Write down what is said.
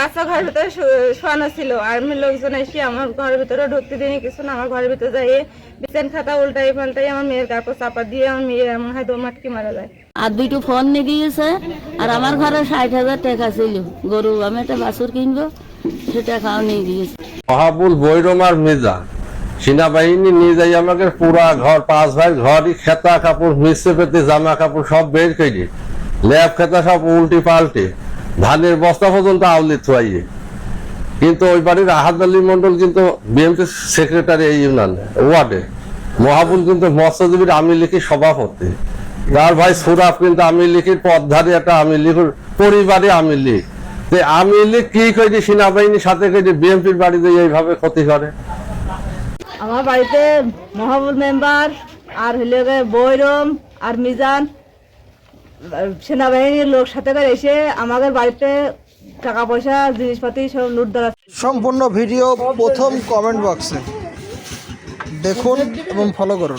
বাচ্চা ঘরের ভিতরে শোয়ানো ছিল। আর্মির লোকজন এসে আমার ঘরের ভিতরে ঢুকতে দিনি কিছু না আমার ঘরের ভিতরে যাই বিছান খাতা উল্টাই পাল্টাই আমার মেয়ের কাপড় চাপা দিয়ে আমার মেয়ে এমন হয় দৌড় মাটকি মারা যায়। আর দুইটো ফোন নিয়ে গিয়েছে আর আমার ঘরে ষাট হাজার টাকা ছিল। গরু আমি একটা বাছুর কিনবো সে টাকাও নিয়ে গিয়েছে মহাবুল বৈরম আর মির্জা সেনাবাহিনী নিয়ে যাই আমাকে পুরা ঘর পাঁচ ভাই ঘরই খেতা কাপড় মিশে পেতে জামা কাপড় সব বের করে ল্যাব খেতা সব উল্টি পাল্টে। ধানের বস্তা পর্যন্ত আউলি থুয়াইয়ে। কিন্তু ওই বাড়ির আহাদ আলী মন্ডল কিন্তু বিএমপি সেক্রেটারি এই ইউনিয়ন, ওয়ার্ডে। মহাবুল কিন্তু মৎস্যজীবীর আমি লিখি সভাপতি। তার ভাই সুরাফ কিন্তু আমি লিখির পদধারী একটা আমি লিখুর পরিবারে আমি লিখ। যে আমি লিখ কি করে সেনাবাহিনীর সাথে করে বিএমপির বাড়িতে এইভাবে ক্ষতি করে? আমার বাড়িতে মহাবুল মেম্বার, আর হইলে বৈরম, আর মিজান সেনাবাহিনীর লোক সাথে করে এসে আমাদের বাড়িতে টাকা পয়সা, জিনিসপাতি সব লুট ধরা সম্পূর্ণ ভিডিও প্রথম কমেন্ট বক্সে দেখুন এবং ফলো করুন।